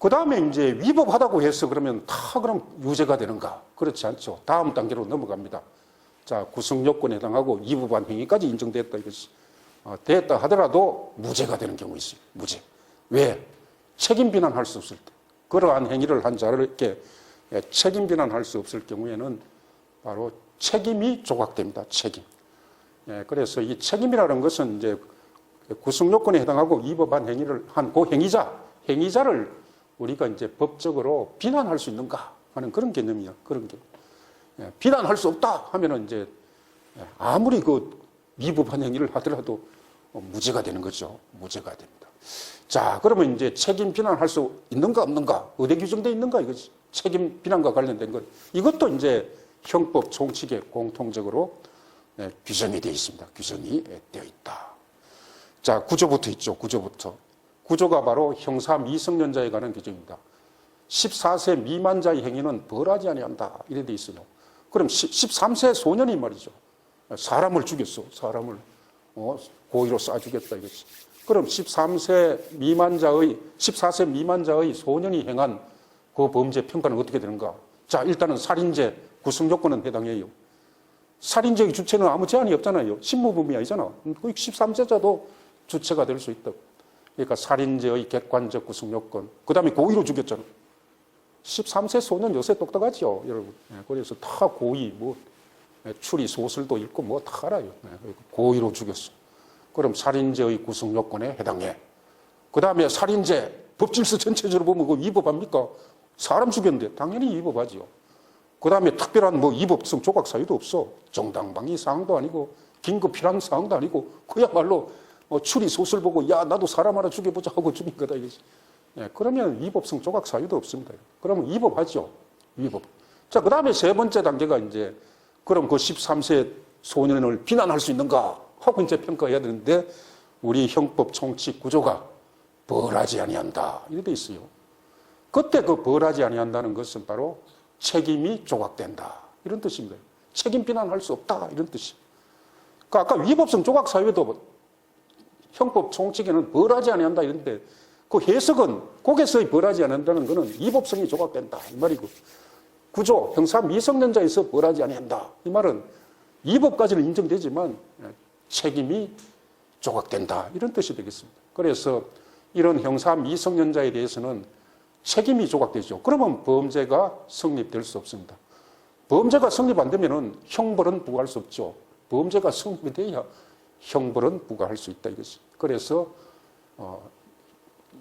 그 다음에 이제 위법하다고 해서 그러면 다 그럼 유죄가 되는가? 그렇지 않죠. 다음 단계로 넘어갑니다. 자, 구성 요건에 해당하고 위법한 행위까지 인정됐다 이것이. 어, 됐다 하더라도 무죄가 되는 경우 있어요. 무죄. 왜? 책임 비난할 수 없을 때. 그러한 행위를 한 자에게 예, 책임 비난할 수 없을 경우에는 바로 책임이 조각됩니다. 책임. 예, 그래서 이 책임이라는 것은 이제 구성 요건에 해당하고 위법한 행위를 한 그 행위자, 행위자를 우리가 이제 법적으로 비난할 수 있는가 하는 그런 개념이야. 그런 게. 예, 비난할 수 없다 하면은 이제 예, 아무리 그 위법한 행위를 하더라도 어, 무죄가 되는 거죠. 무죄가 됩니다. 자, 그러면 이제 책임 비난할 수 있는가 없는가? 어디 규정되어 있는가 이거지. 책임 비난과 관련된 것. 이것도 이제 형법 총칙에 공통적으로 예, 규정이 되어 있습니다. 규정이 예, 되어 있다. 자, 구조부터 있죠. 구조부터. 구조가 바로 형사 미성년자에 관한 규정입니다. 14세 미만자의 행위는 벌하지 아니한다. 이래 돼 있어요. 그럼 13세 소년이 말이죠. 사람을 죽였어. 사람을 어, 고의로 쏴 죽였다 이거지. 그럼 13세 미만자의 14세 미만자의 소년이 행한 그 범죄 평가는 어떻게 되는가? 자, 일단은 살인죄 구성 요건은 해당해요. 살인죄의 주체는 아무 제한이 없잖아요. 신무범이 아니잖아. 그 13세자도 주체가 될 수 있다. 그러니까 살인죄의 객관적 구성 요건. 그 다음에 고의로 죽였잖아. 13세 소년 요새 똑똑하죠, 여러분. 예, 그래서 다 고의, 뭐, 예, 추리 소설도 읽고 뭐 다 알아요. 예, 고의로 죽였어. 그럼 살인죄의 구성 요건에 해당해. 그 다음에 살인죄, 법질서 전체적으로 보면 그 위법합니까? 사람 죽였는데 당연히 위법하지요. 그 다음에 특별한 뭐 위법성 조각 사유도 없어. 정당방위 사항도 아니고 긴급 필요한 사항도 아니고 그야말로 뭐 추리 소설 보고 야 나도 사람 하나 죽여보자 하고 죽인 거다 이거지. 예, 그러면 위법성 조각 사유도 없습니다. 그러면 위법하죠. 위법. 자, 그 다음에 세 번째 단계가 이제 그럼 그 13세 소년을 비난할 수 있는가 하고 이제 평가해야 되는데 우리 형법 총칙 구조가 벌하지 아니한다. 이렇게 돼 있어요. 그때 그 벌하지 아니한다는 것은 바로 책임이 조각된다. 이런 뜻입니다. 책임 비난할 수 없다. 이런 뜻이. 그 아까 위법성 조각 사유도 형법 총칙에는 벌하지 아니한다. 이런데 그 해석은 거기서의 벌하지 않는다는 것은 위법성이 조각된다. 이 말이고. 구조, 형사 미성년자에서 벌하지 아니한다. 이 말은 위법까지는 인정되지만 책임이 조각된다. 이런 뜻이 되겠습니다. 그래서 이런 형사 미성년자에 대해서는 책임이 조각되죠. 그러면 범죄가 성립될 수 없습니다. 범죄가 성립 안 되면은 형벌은 부과할 수 없죠. 범죄가 성립이 돼야 형벌은 부과할 수 있다 이것이. 그래서 어,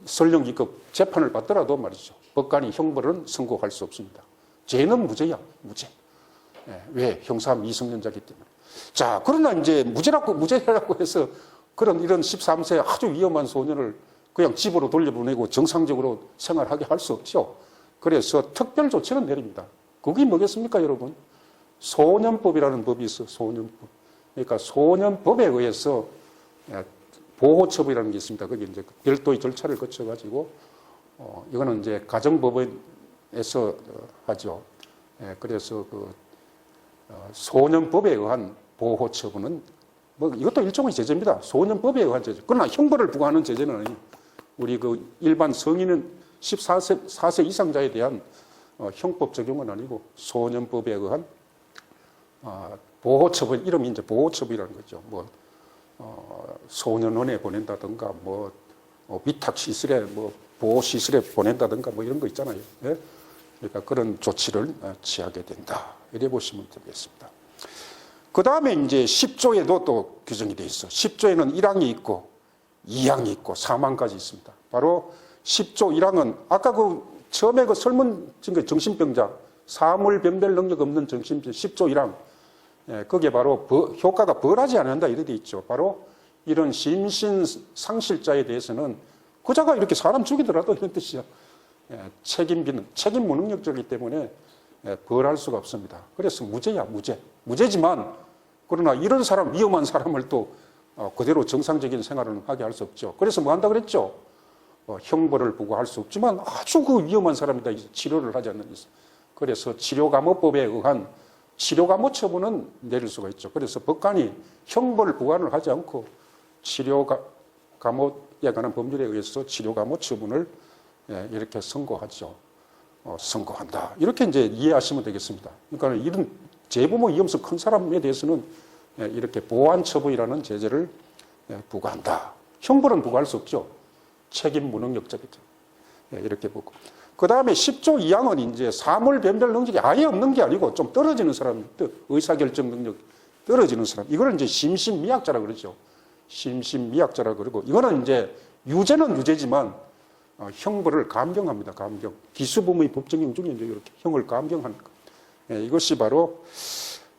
설령기급 재판을 받더라도 말이죠. 법관이 형벌은 선고할 수 없습니다. 죄는 무죄야, 무죄. 예, 왜? 형사 미성년자기 때문에. 자, 그러나 이제 무죄라고, 무죄라고 해서 그런 이런 13세 아주 위험한 소년을 그냥 집으로 돌려보내고 정상적으로 생활하게 할 수 없죠. 그래서 특별 조치는 내립니다. 그게 뭐겠습니까, 여러분? 소년법이라는 법이 있어, 소년법. 그러니까 소년법에 의해서 예, 보호처분이라는 게 있습니다. 거기 이제 별도의 절차를 거쳐가지고, 어, 이거는 이제 가정법원에서 어, 하죠. 예, 그래서 그, 어, 소년법에 의한 보호처분은 뭐 이것도 일종의 제재입니다. 소년법에 의한 제재. 그러나 형벌을 부과하는 제재는. 우리 그 일반 성인은 14세 4세 이상자에 대한 어, 형법 적용은 아니고 소년법에 의한 어, 보호처분 이름이 이제 보호처분이라는 거죠. 뭐 어, 소년원에 보낸다든가 뭐 어, 위탁 시설에 뭐 보호 시설에 보낸다든가 뭐 이런 거 있잖아요. 예? 그러니까 그런 조치를 어, 취하게 된다. 이래 보시면 되겠습니다. 그 다음에 이제 10조에도 또 규정이 돼 있어. 10조에는 1항이 있고 2항이 있고 3항까지 있습니다. 바로 10조 1항은 아까 그 처음에 그 설문 증거 정신병자 사물 변별 능력 없는 정신병 10조 1항 예, 그게 바로 버, 효과가 벌하지 않는다 이래 돼 있죠. 바로 이런 심신 상실자에 대해서는 그자가 이렇게 사람 죽이더라도 이런 뜻이야. 예, 책임 비는 책임 무능력자이기 때문에 예, 벌할 수가 없습니다. 그래서 무죄야 무죄. 무죄지만 그러나 이런 사람 위험한 사람을 또 어, 그대로 정상적인 생활을 하게 할 수 없죠. 그래서 뭐 한다 그랬죠? 어, 형벌을 부과할 수 없지만 아주 그 위험한 사람이다. 치료를 하지 않는 이상. 그래서 치료감호법에 의한 치료감호 처분은 내릴 수가 있죠. 그래서 법관이 형벌 부과를 하지 않고 치료감호에 관한 법률에 의해서 치료감호 처분을 예, 이렇게 선고하죠. 어, 선고한다. 이렇게 이제 이해하시면 되겠습니다. 그러니까 이런 재부모 위험성 큰 사람에 대해서는 예, 이렇게 보완 처분이라는 제재를 예, 부과한다. 형벌은 부과할 수 없죠. 책임 무능력자겠죠. 예, 이렇게 보고. 그 다음에 10조 2항은 이제 사물 변별 능력이 아예 없는 게 아니고 좀 떨어지는 사람, 의사결정 능력 떨어지는 사람. 이걸 이제 심신미약자라 그러죠. 심신미약자라 그러고 이거는 이제 유죄는 유죄지만 어, 형벌을 감경합니다. 감경. 기수범의 법정형 중에 이제 이렇게 형을 감경하는 것. 예, 이것이 바로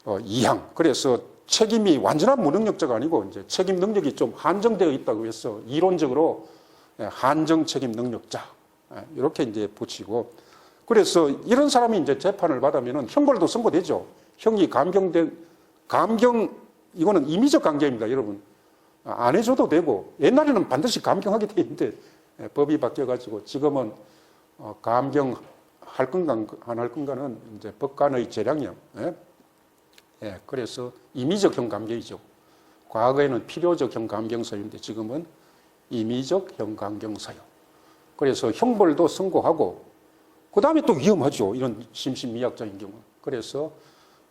어, 2항. 그래서 책임이 완전한 무능력자가 아니고 이제 책임 능력이 좀 한정되어 있다고 해서 이론적으로 예, 한정 책임 능력자 예, 이렇게 이제 붙이고 그래서 이런 사람이 이제 재판을 받으면은 형벌도 선고되죠. 형이 감경된 감경 이거는 임의적 강경입니다, 여러분. 아, 안 해줘도 되고 옛날에는 반드시 감경하게 돼 있는데 예, 법이 바뀌어가지고 지금은 어, 감경할 건가 안 할 건가는 이제 법관의 재량이요. 예? 예, 그래서 임의적 형 감경이죠. 과거에는 필요적 형 감경 사유인데 지금은 임의적 형 감경 사유. 그래서 형벌도 선고하고 그 다음에 또 위험하죠. 이런 심신미약자인 경우. 그래서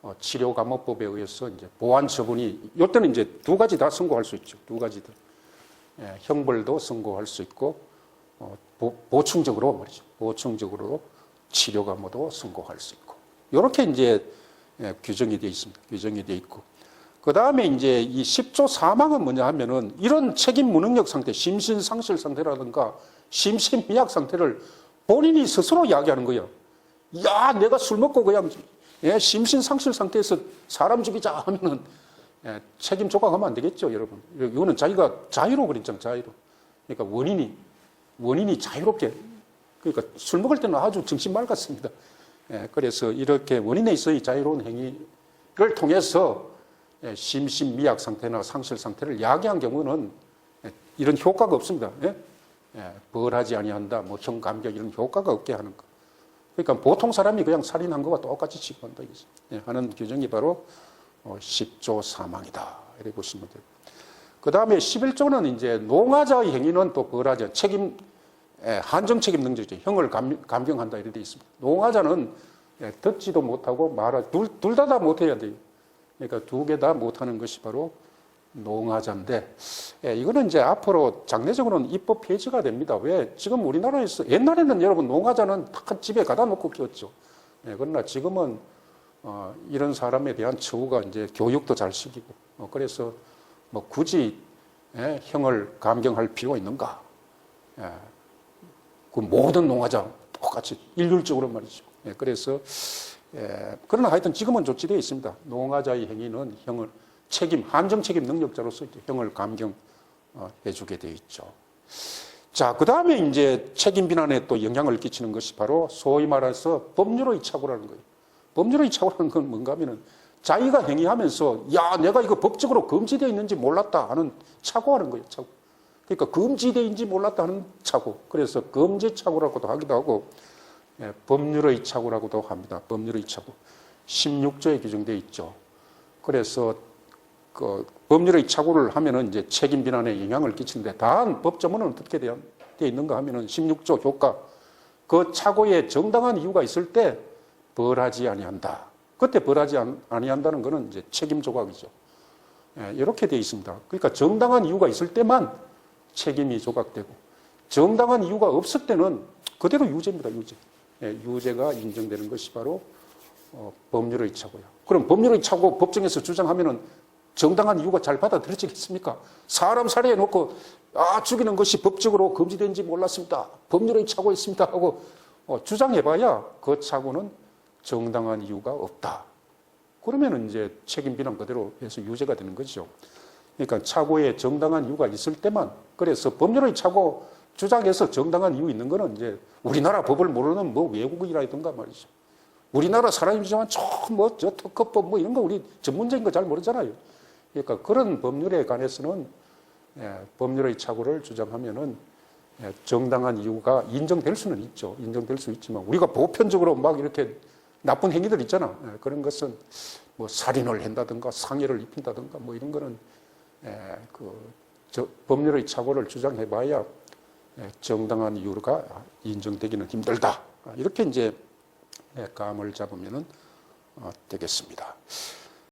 어, 치료감호법에 의해서 이제 보완 처분이 이때는 이제 두 가지 다 선고할 수 있죠. 두 가지 다. 예, 형벌도 선고할 수 있고 어, 보, 보충적으로 말이죠. 보충적으로 치료감호도 선고할 수 있고 이렇게 이제 예, 규정이 되어 있습니다. 규정이 되어 있고 그 다음에 이제 이 10조 사망은 뭐냐 하면은 이런 책임 무능력 상태, 심신 상실 상태라든가 심신 미약 상태를 본인이 스스로 이야기하는 거예요. 야, 내가 술 먹고 그냥 예, 심신 상실 상태에서 사람 죽이자 하면은 예, 책임 조각하면 안 되겠죠, 여러분. 이거는 자기가 자유로 그랬잖아요, 자유로. 그러니까 원인이 원인이 자유롭게 그러니까 술 먹을 때는 아주 정신 맑았습니다. 예, 그래서 이렇게 원인에 있어의 자유로운 행위를 통해서 예, 심신미약 상태나 상실 상태를 야기한 경우는 예, 이런 효과가 없습니다. 예? 예, 벌하지 아니한다, 뭐 형감격 이런 효과가 없게 하는 거. 그러니까 보통 사람이 그냥 살인한 거와 똑같이 취급한다. 예, 하는 규정이 바로 어, 10조 사망이다. 이렇게 보시면 되고. 그 다음에 11조는 이제 농하자의 행위는 또 벌하지 책임 예, 한정 책임 능력이죠. 형을 감, 감경한다 이렇게 돼 있습니다. 농하자는 예, 듣지도 못하고 말하 둘둘 다 다 못해야 돼요. 그러니까 두 개 다 못하는 것이 바로 농하자인데 예, 이거는 이제 앞으로 장래적으로는 입법 폐지가 됩니다. 왜 지금 우리나라에서 옛날에는 여러분 농하자는 다 집에 가다 놓고 키웠죠. 예, 그러나 지금은 어, 이런 사람에 대한 처우가 이제 교육도 잘 시키고 어, 그래서 뭐 굳이 예, 형을 감경할 필요가 있는가? 예, 그 모든 농하자 똑같이 일률적으로 말이죠. 예, 그래서 예, 그러나 하여튼 지금은 조치되어 있습니다. 농하자의 행위는 형을 책임 한정 책임 능력자로서 형을 감경 어, 해주게 되어 있죠. 자, 그 다음에 이제 책임 비난에 또 영향을 끼치는 것이 바로 소위 말해서 법률의 착오라는 거예요. 법률의 착오라는 건 뭔가 하면은 자기가 행위하면서 야, 내가 이거 법적으로 금지되어 있는지 몰랐다 하는 착오하는 거예요, 착오. 그러니까 금지되어있는지 몰랐다 하는 착오. 그래서 금지 착오라고도 하기도 하고 예, 법률의 착오라고도 합니다. 법률의 착오. 16조에 규정되어 있죠. 그래서 그 법률의 착오를 하면은 이제 책임 비난에 영향을 끼치는데 다음 법조문은 어떻게 되어 있는가 하면은 16조 효과 그 착오에 정당한 이유가 있을 때 벌하지 아니한다. 그때 벌하지 아니한다는 것은 이제 책임 조각이죠. 예, 이렇게 되어 있습니다. 그러니까 정당한 이유가 있을 때만 책임이 조각되고 정당한 이유가 없을 때는 그대로 유죄입니다. 유죄. 예, 유죄가 인정되는 것이 바로 어, 법률의 착오야. 그럼 법률의 착오 법정에서 주장하면은 정당한 이유가 잘 받아들여지겠습니까? 사람 살해해 놓고 아 죽이는 것이 법적으로 금지된지 몰랐습니다. 법률의 착오였습니다 하고 어, 주장해봐야 그 착오는 정당한 이유가 없다. 그러면은 이제 책임 비난 그대로 해서 유죄가 되는 거죠. 그러니까 착오에 정당한 이유가 있을 때만 그래서 법률의 착오 주장해서 정당한 이유 있는 거는 이제 우리나라 법을 모르는 뭐 외국인이라든가 말이죠. 우리나라 사람이지만 저뭐저 특허법 뭐 이런 거 우리 전문적인 거 잘 모르잖아요. 그러니까 그런 법률에 관해서는 예, 법률의 착오를 주장하면은 예, 정당한 이유가 인정될 수는 있죠. 인정될 수 있지만 우리가 보편적으로 막 이렇게 나쁜 행위들 있잖아. 예, 그런 것은 뭐 살인을 한다든가 상해를 입힌다든가 뭐 이런 거는 예, 그 저, 법률의 착오를 주장해봐야 예, 정당한 이유가 인정되기는 힘들다. 이렇게 이제 예, 감을 잡으면 되겠습니다.